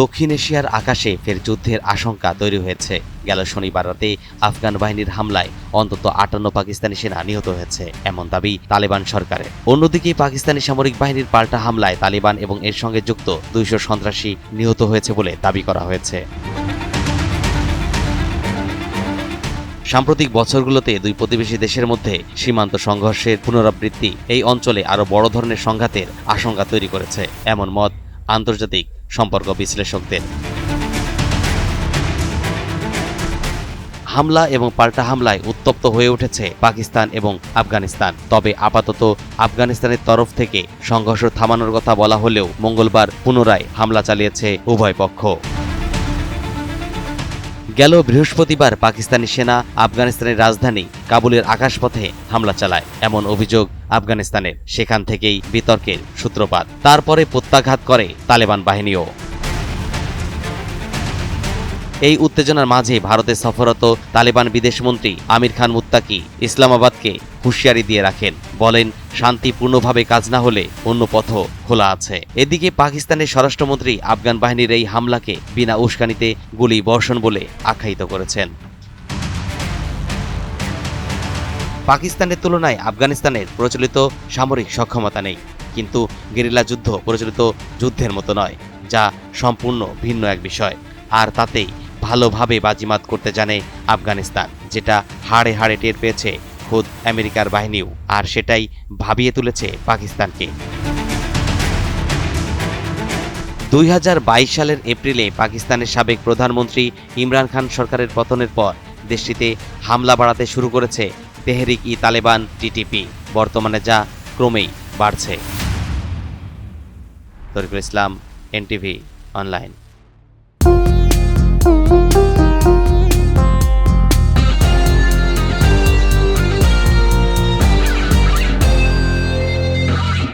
দক্ষিণ এশিয়ার আকাশে ফের যুদ্ধের আশঙ্কা তৈরি হয়েছে। গেল শনিবার রাতে আফগান বাহিনীর হামলায় অন্তত আটান্ন পাকিস্তানি সেনা নিহত হয়েছে, এমন দাবি তালেবান সরকারের। অন্যদিকে পাকিস্তানি সামরিক বাহিনীর পাল্টা হামলায় তালেবান এবং এর সঙ্গে যুক্ত দুইশো সন্ত্রাসী নিহত হয়েছে বলে দাবি করা হয়েছে। সাম্প্রতিক বছরগুলোতে দুই প্রতিবেশী দেশের মধ্যে সীমান্ত সংঘর্ষের পুনরাবৃত্তি এই অঞ্চলে আরও বড় ধরনের সংঘাতের আশঙ্কা তৈরি করেছে। এমন মত আন্তর্জাতিক সম্পর্ক বিশ্লেষকদের। হামলা এবং পাল্টা হামলায় উত্তপ্ত হয়ে উঠেছে পাকিস্তান এবং আফগানিস্তান। তবে আপাতত আফগানিস্তানের তরফ থেকে সংঘর্ষ থামানোর কথা বলা হলেও মঙ্গলবার পুনরায় হামলা চালিয়েছে উভয় পক্ষ। গেল বৃহস্পতিবার পাকিস্তানি সেনা আফগানিস্তানের রাজধানী কাবুলের আকাশপথে হামলা চালায়। এমন অভিযোগ আফগানিস্তানের। সেখান থেকেই বিতর্কের সূত্রপাত। তারপরে প্রত্যাঘাত করে তালেবান বাহিনীও। এই উত্তেজনার মাঝে ভারতে সফররত তালেবান বিদেশমন্ত্রী আমির খান মুত্তাকি ইসলামাবাদকে হুঁশিয়ারি দিয়ে রাখেন। বলেন, শান্তিপূর্ণভাবে কাজ না হলে অন্য পথ খোলা আছে। এদিকে পাকিস্তানের স্বরাষ্ট্রমন্ত্রী আফগান বাহিনীর এই হামলাকে বিনা উস্কানিতে গুলি বর্ষণ বলে আখ্যায়িত করেছেন। পাকিস্তানের তুলনায় আফগানিস্তানের প্রচলিত সামরিক সক্ষমতা নেই। কিন্তু গেরিলা যুদ্ধ প্রচলিত যুদ্ধের মতো নয়, যা সম্পূর্ণ ভিন্ন এক বিষয়। আর তাতেই ভালোভাবে বাজিমাত করতে জানে আফগানিস্তান, যেটা হাড়ে হাড়ে টের পেয়েছে খোদ আমেরিকার বাহিনীও, আর সেটাই ভাবিয়ে তুলেছে পাকিস্তানকে। দুই হাজার বাইশ সালের এপ্রিলে পাকিস্তানের সাবেক প্রধানমন্ত্রী ইমরান খান সরকারের পতনের পর দেশটিতে হামলা বাড়াতে শুরু করেছে তেহরিক ই তালেবান টিটিপি বর্তমানে যা ক্রমেই বাড়ছে। Tarikul Islam, NTV, online. Mm-hmm.